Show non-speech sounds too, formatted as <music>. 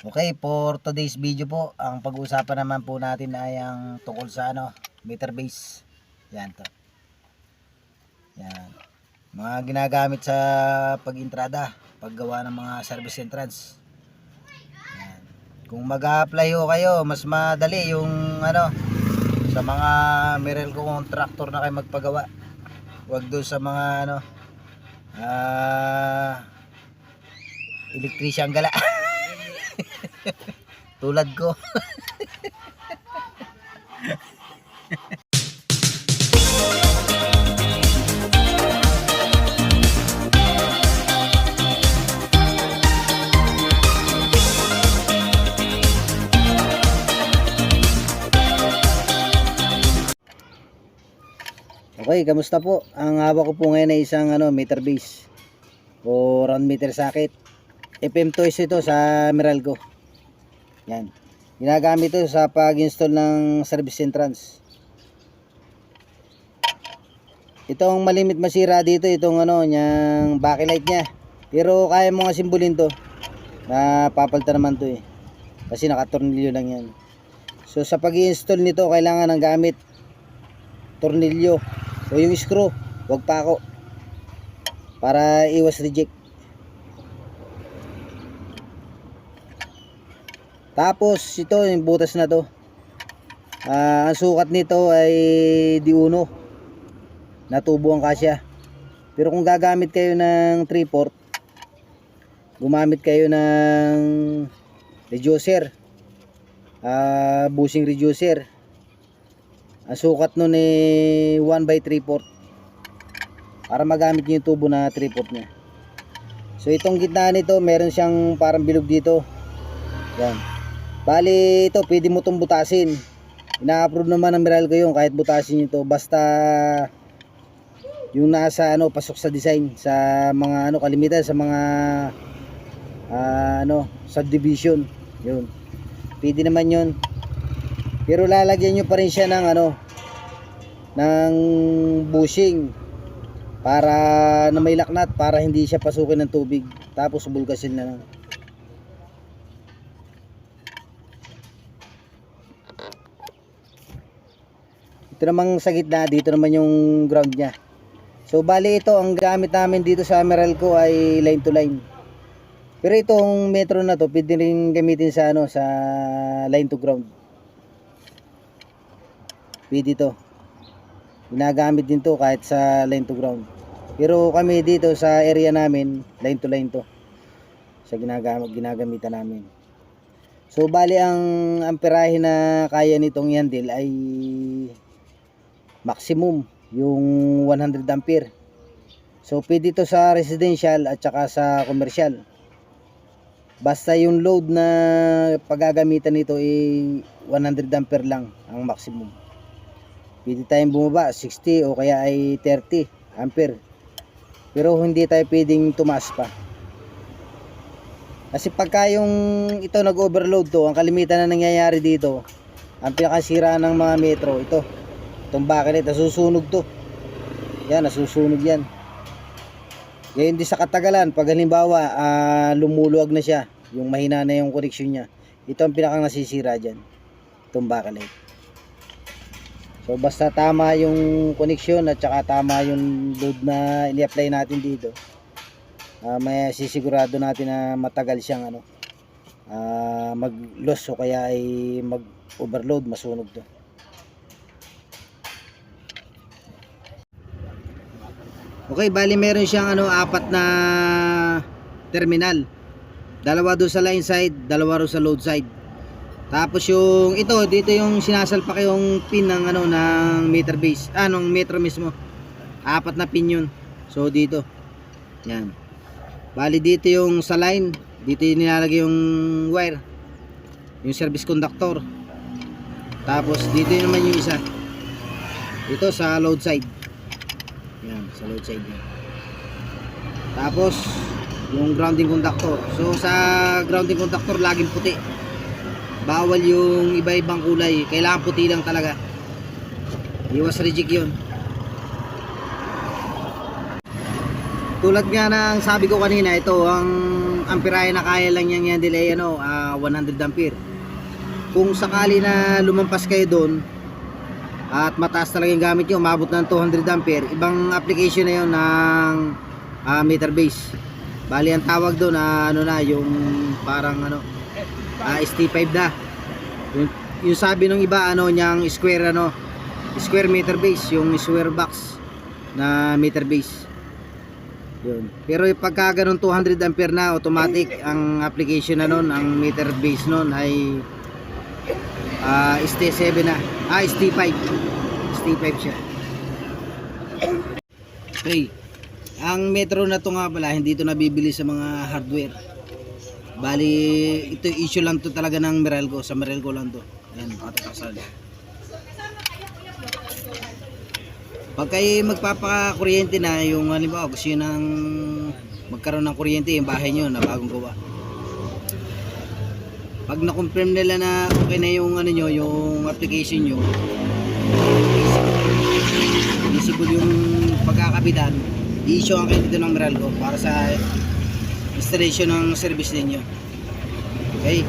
Okay, for today's video po, ang pag-uusapan naman po natin ay ang tungkol sa ano, meter base. Yan to. Yan. Mga ginagamit sa pag-entrada, paggawa ng mga service entrance. Yan. Kung mag-apply kayo, mas madali yung ano, sa mga Merelco contractor na kayo magpagawa. Huwag doon sa mga ano, ah, electrician gala. <laughs> Tulad ko. Okay, kamusta po? Ang hawak ko po ngayon ay isang ano, meter base o round meter socket. FM toys ito sa Meralco. Yan. Ginagamit ito sa pag-install ng service entrance. Itong malimit masira dito, itong ano, yung backlight niya. Pero kaya mo nga simbolin to. Na papalta naman to eh. Kasi nakatornilyo lang yan. So sa pag-install nito, kailangan ng gamit tornilyo o yung screw. Huwag pa ako. Para iwas reject. Tapos ito yung butas na to. Ah, ang sukat nito ay di uno. Natubo ang kasya. Pero kung gagamit kayo ng 3 port, gumamit kayo ng reducer. Ah, bushing reducer. Ang sukat nun ay 1 by 3 port. Para magamit nyo yung tubo na 3 port niya. So itong gitna nito, meron siyang parang bilog dito. Yan. Bali ito, pwede mo itong butasin. Ina-approve naman ng Meralco yung kahit butasin nyo ito. Basta yung nasa ano, pasok sa design sa mga ano kalimitan sa mga ah, ano, subdivision. Yun. Pwede naman yun. Pero lalagyan nyo pa rin siya ng ano ng bushing para na may laknat para hindi siya pasukin ng tubig. Tapos bulgasin na lang. Ito namang sa gitna, dito naman yung ground niya. So bali ito, ang gamit namin dito sa Meralco ay line to line. Pero itong metro na to, pwede rin gamitin sa ano, sa line to ground. Pwede to. Ginagamit din to kahit sa line to ground. Pero kami dito sa area namin, line to line to. Sa ginagamit, ginagamitan namin. So bali ang amperahe na kaya nitong handle ay maximum yung 100 ampere. So pwede to sa residential at saka sa commercial. Basta yung load na paggagamitan nito ay 100 ampere lang ang maximum. Pwede tayong bumaba 60 o kaya ay 30 ampere. Pero hindi tayo pwedeng tumaas pa. Kasi pagka yung ito nag-overload to, ang kalimitan na nangyayari dito, ang pinakasira ng mga metro, ito, itong backlight, nasusunog to. Yan, nasusunog yan. Ngayon di sa katagalan, pag halimbawa ah, lumuluwag na siya, yung mahina na yung connection niya, ito ang pinakang nasisira dyan, itong backlight. So basta tama yung connection at saka tama yung load na ini-apply natin dito. ah, may sisigurado natin na matagal siyang ano ah, mag-loss o kaya ay mag-overload, masunog to. Okay, bali meron siyang ano apat na terminal. Dalawa doon sa line side, dalawa ro sa load side. Tapos yung ito, dito yung sinasalpak yung pin ng ano ng meter base. Ah, ng metro mismo. Apat na pin yun. So dito. Yan. Bali dito yung sa line, dito yung nilalagay yung wire. Yung service conductor. Tapos dito naman yung isa. Ito sa load side. Yan, sa load side yan. Tapos yung grounding conductor. So sa grounding conductor laging puti. Bawal yung iba-ibang kulay. Kailangan puti lang talaga. Iwas reject yun. Tulad nga ng sabi ko kanina, ito ang amperahe na kaya lang niyang yan delay ano, ah, 100 ampere. Kung sakali na lumampas kayo doon at mataas talaga yung gamit niyo, umabot ng 200 ampere, ibang application na 'yon ng ah, meter base. Bali ang tawag doon na ano na yung parang ano ah, ST5 na. Yung, yung sabi ng iba ano niyang square ano square meter base, yung square box na meter base. Yun. Pero pagka ganun 200 ampere na automatic ang application na nun, ang meter base nun ay ah ST7 na. Ah, ST5. ST5 siya. Okay. Ang metro na to nga pala, hindi to nabibili sa mga hardware. Bali, ito issue lang to talaga ng Meralco. Sa Meralco lang to. Ayan, patatasan. Pag kayo magpapakuryente na, yung halimbawa gusto nyo ng magkaroon ng kuryente yung bahay nyo na bagong gawa. Pag na-confirm nila na okay na yung ano nyo, yung application nyo, visible yung pagkakabitan, i-issue ang kayo dito ng Meralco para sa installation ng service ninyo. Okay?